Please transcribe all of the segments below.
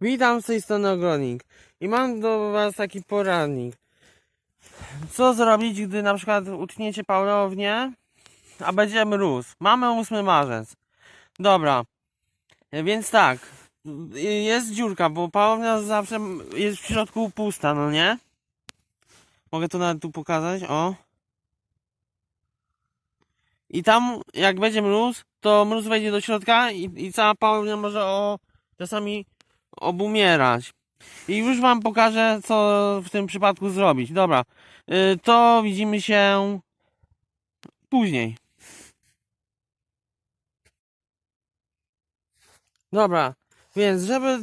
Witam z tej strony Ogrodnik i mam do Was taki poradnik. Co zrobić, gdy na przykład utniecie pałownię, a będzie mróz? Mamy 8 marzec. Dobra, więc tak, jest dziurka, bo pałownia zawsze jest w środku pusta, no nie? Mogę to nawet tu pokazać, o. I tam, jak będzie mróz, to mróz wejdzie do środka i, i cała pałownia może o czasami obumierać. I już wam pokażę, co w tym przypadku zrobić. Dobra, y, to widzimy się później. Dobra, więc żeby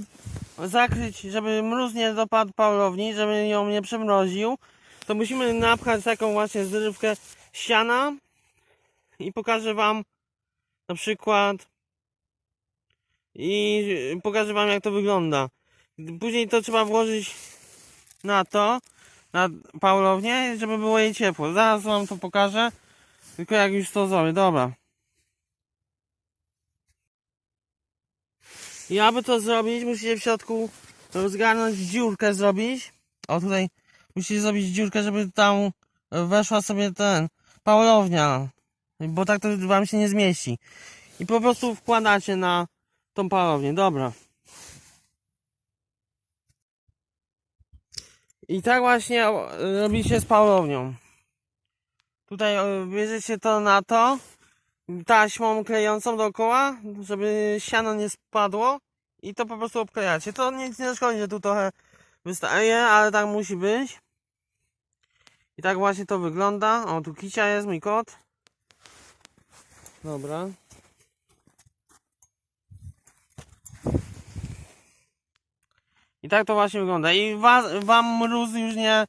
zakryć, żeby mróz nie dopadł pałowni, żeby ją nie przemroził, to musimy napchać taką właśnie zrywkę siana i pokażę wam na przykład i pokażę wam jak to wygląda. Później to trzeba włożyć na to, na pałownię, żeby było jej ciepło. Zaraz wam to pokażę, tylko jak już to zrobię. Dobra. I aby to zrobić, musicie w środku zgarnąć dziurkę zrobić. O tutaj musicie zrobić dziurkę, żeby tam weszła sobie ten pałownia. Bo tak to wam się nie zmieści. I po prostu wkładacie na tą pałownię. Dobra. I tak właśnie o, robicie z pałownią. Tutaj o, bierzecie to na to taśmą klejącą dookoła, żeby siano nie spadło i to po prostu obklejacie. To nic nie szkodzi, że tu trochę wystaje, ale tak musi być. I tak właśnie to wygląda. O, tu kicia jest, mój kot. Dobra. Tak to właśnie wygląda. I was, wam mróz już nie,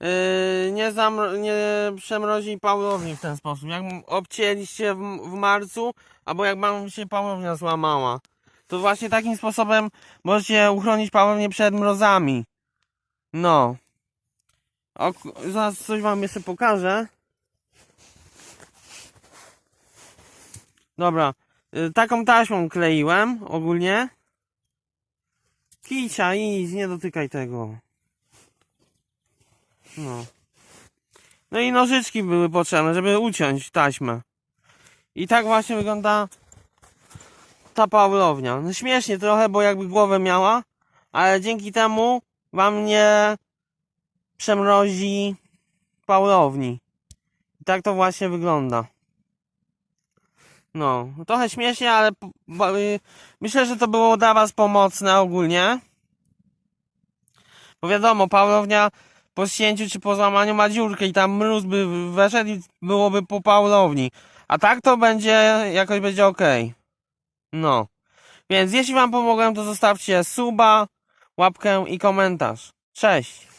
yy, nie, zamro, nie przemrozi pałowni w ten sposób. Jak obcięliście w, w marcu, albo jak wam się pałownia złamała. To właśnie takim sposobem możecie uchronić pałownię przed mrozami. No. O, zaraz coś wam jeszcze pokażę. Dobra. Y, taką taśmą kleiłem ogólnie. Kicia, idź, nie dotykaj tego. No. No i nożyczki były potrzebne, żeby uciąć taśmę. I tak właśnie wygląda ta pałownia. No śmiesznie trochę, bo jakby głowę miała, ale dzięki temu wam nie przemrozi pałowni. I tak to właśnie wygląda. No, trochę śmiesznie, ale y, myślę, że to było dla Was pomocne ogólnie. Bo wiadomo, pałownia po ścięciu czy po złamaniu ma dziurkę i tam mróz by weszedł i byłoby po pałowni. A tak to będzie, jakoś będzie ok. No. Więc jeśli Wam pomogłem, to zostawcie suba, łapkę i komentarz. Cześć!